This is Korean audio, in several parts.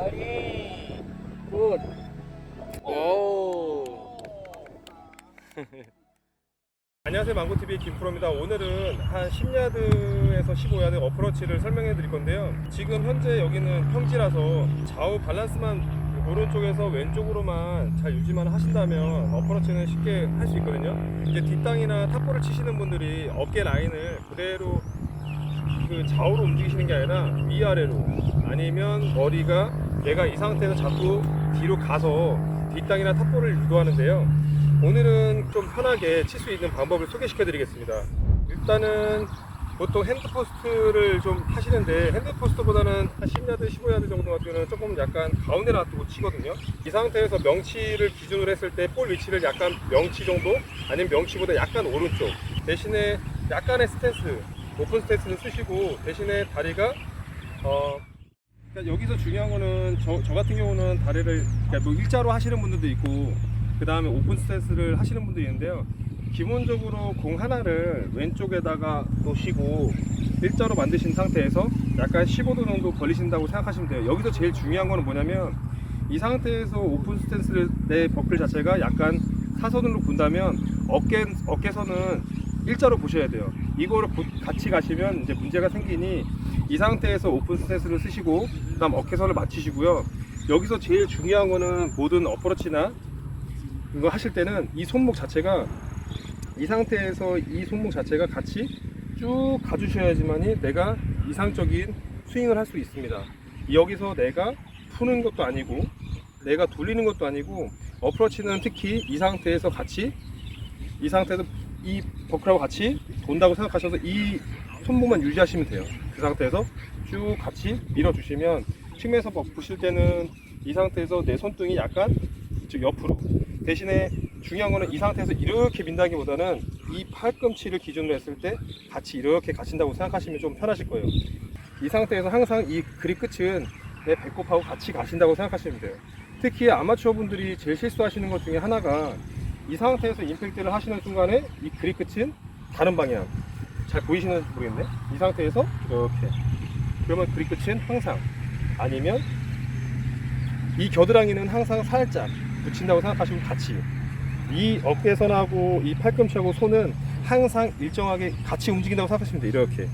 머리. 굿. 오. 안녕하세요 망고TV 김프로입니다 오늘은 한 10야드에서 15야드 어프로치를 설명해 드릴 건데요 지금 현재 여기는 평지라서 좌우 밸런스만 오른쪽에서 왼쪽으로만 잘 유지만 하신다면 어프로치는 쉽게 할 수 있거든요 이제 뒷땅이나 탑볼을 치시는 분들이 어깨 라인을 그대로 그 좌우로 움직이시는 게 아니라 위아래로 아니면 머리가 내가 이 상태에서 자꾸 뒤로 가서 뒷땅이나 탑볼을 유도하는데요 오늘은 좀 편하게 칠 수 있는 방법을 소개시켜 드리겠습니다. 일단은 보통 핸드포스트를 좀 하시는데 핸드포스트보다는 한 10야드, 15야드 정도 같은 경우는 조금 약간 가운데 놔두고 치거든요. 이 상태에서 명치를 기준으로 했을 때 볼 위치를 약간 명치 정도 아니면 명치보다 약간 오른쪽 대신에 약간의 스탠스, 오픈 스탠스를 쓰시고 대신에 다리가 어 그러니까 여기서 중요한 거는 저, 저 같은 경우는 다리를 그러니까 뭐 일자로 하시는 분들도 있고 그 다음에 오픈 스탠스를 하시는 분도 있는데요. 기본적으로 공 하나를 왼쪽에다가 놓으시고 일자로 만드신 상태에서 약간 15도 정도 벌리신다고 생각하시면 돼요. 여기서 제일 중요한 거는 뭐냐면 이 상태에서 오픈 스탠스를 내 버클 자체가 약간 사선으로 본다면 어깨 어깨선은 일자로 보셔야 돼요. 이거를 보- 같이 가시면 이제 문제가 생기니 이 상태에서 오픈 스탠스를 쓰시고 그다음 어깨선을 맞추시고요. 여기서 제일 중요한 거는 모든 어프로치나 이거 하실 때는 이 손목 자체가 이 상태에서 이 손목 자체가 같이 쭉 가주셔야지만이 내가 이상적인 스윙을 할 수 있습니다. 여기서 내가 푸는 것도 아니고 내가 돌리는 것도 아니고 어프로치는 특히 이 상태에서 같이 이 상태에서 이 버클하고 같이 돈다고 생각하셔서 이 손목만 유지하시면 돼요. 그 상태에서 쭉 같이 밀어주시면 측면에서 보실 때는 이 상태에서 내 손등이 약간 즉 옆으로 대신에 중요한 거는 이 상태에서 이렇게 민다기보다는 이 팔꿈치를 기준으로 했을 때 같이 이렇게 가신다고 생각하시면 좀 편하실 거예요. 이 상태에서 항상 이 그립 끝은 내 배꼽하고 같이 가신다고 생각하시면 돼요. 특히 아마추어 분들이 제일 실수하시는 것 중에 하나가 이 상태에서 임팩트를 하시는 순간에 이 그립 끝은 다른 방향. 잘 보이시는지 모르겠네. 이 상태에서 이렇게. 그러면 그립 끝은 항상 아니면 이 겨드랑이는 항상 살짝 붙인다고 생각하시면 같이 이 어깨선하고 이 팔꿈치하고 손은 항상 일정하게 같이 움직인다고 생각하시면 돼요 이렇게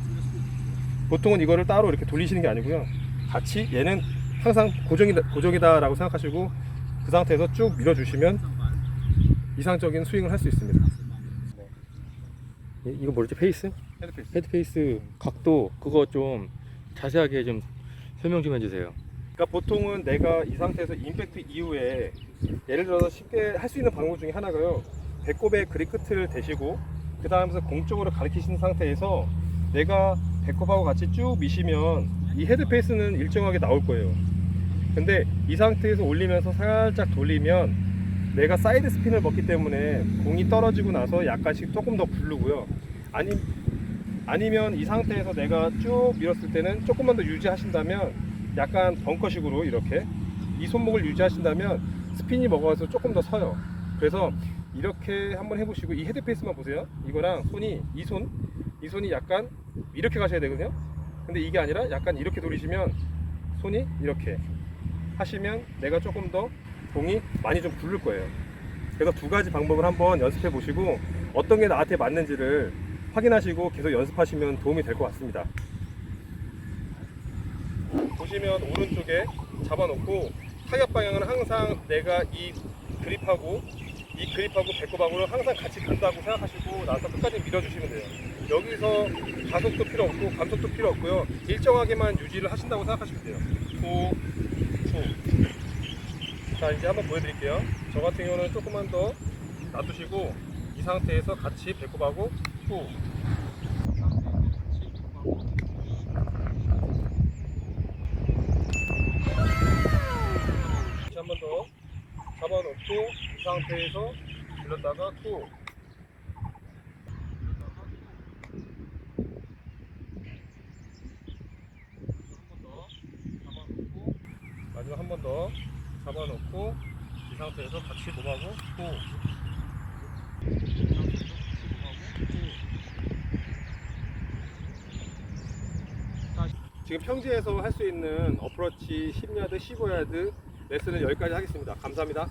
보통은 이거를 따로 이렇게 돌리시는 게 아니고요 같이 얘는 항상 고정이다, 고정이다 라고 생각하시고 그 상태에서 쭉 밀어주시면 이상적인 스윙을 할 수 있습니다 이- 이거 뭐였지 페이스? 헤드페이스 헤드페이스 각도 그거 좀 자세하게 좀 설명 좀 해주세요. 그러니까 보통은 내가 이 상태에서 임팩트 이후에 예를 들어서 쉽게 할 수 있는 방법 중에 하나가요. 배꼽에 그립 끝을 대시고 그 다음에서 공쪽으로 가리키신 상태에서 내가 배꼽하고 같이 쭉 미시면 이 헤드페이스는 일정하게 나올 거예요. 근데 이 상태에서 올리면서 살짝 돌리면 내가 사이드 스핀을 먹기 때문에 공이 떨어지고 나서 약간씩 조금 더 굴르고요. 아니, 아니면 이 상태에서 내가 쭉 밀었을 때는 조금만 더 유지하신다면 약간 벙커식으로 이렇게 이 손목을 유지하신다면 스핀이 먹어서 조금 더 서요. 그래서 이렇게 한번 해보시고 이 헤드페이스만 보세요. 이거랑 손이 이 손, 이 손이 약간 이렇게 가셔야 되거든요. 근데 이게 아니라 약간 이렇게 돌리시면 손이 이렇게 하시면 내가 조금 더 공이 많이 좀 굴릴 거예요. 그래서 두 가지 방법을 한번 연습해 보시고 어떤 게 나한테 맞는지를 확인하시고 계속 연습하시면 도움이 될 것 같습니다. 보시면 오른쪽에 잡아놓고 타격 방향은 항상 내가 이 그립하고 이 그립하고 배꼽하고를 항상 같이 간다고 생각하시고 나서 끝까지 밀어주시면 돼요. 여기서 가속도 필요 없고 감속도 필요 없고요. 일정하게만 유지를 하신다고 생각하시면 돼요. 후, 후. 자 이제 한번 보여드릴게요. 저 같은 경우는 조금만 더 놔두시고 이 상태에서 같이 배꼽하고 후. 다시 한번 더 잡아놓고 이 상태에서 들렸다가 투 마지막 한번더 잡아놓고 이 상태에서 같이 몸하고 또 지금 평지에서 할 수 있는 어프로치 10야드, 15야드 레슨은 여기까지 하겠습니다. 감사합니다.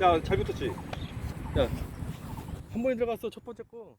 야, 잘 붙었지? 야, 한 번에 들어갔어, 첫 번째 거.